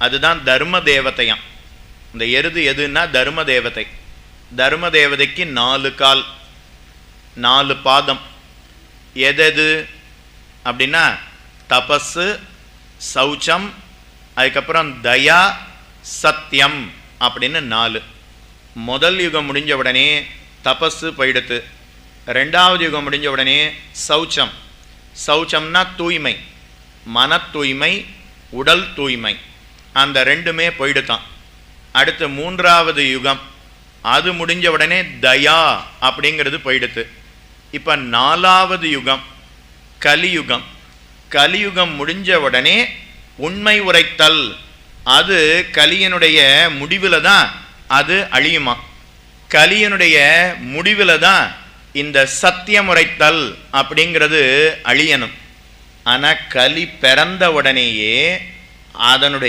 அதுதான் தர்ம தேவதையாம். இந்த எருது எதுன்னா தர்ம தேவதை. தர்ம தேவதைக்கு நாலு கால் நாலு பாதம். எதெது அப்படின்னா தபஸு சௌச்சம் அதுக்கப்புறம் தயா சத்தியம் அப்படின்னு நாலு. முதல் யுகம் முடிஞ்ச உடனே தபஸு போயிடுத்து ரெண்டாவது யுகம் முடிஞ்ச உடனே சௌச்சம். சௌச்சம்னா தூய்மை. மன தூய்மை உடல் தூய்மை. அந்த ரெண்டுமே போயிடுதான். அடுத்து மூன்றாவது யுகம். அது முடிஞ்ச உடனே தயா அப்படிங்கிறது போயிடுத்து இப்போ நாலாவது யுகம் கலியுகம். கலியுகம் முடிஞ்ச உடனே உண்மை உரைத்தல். அது கலியனுடைய முடிவில் தான் அது அழியுமா? கலியனுடைய முடிவில் தான் இந்த சத்தியம் உரைத்தல் அப்படிங்கிறது அழியணும். ஆனால் கலி பிறந்த உடனேயே அதனுடைய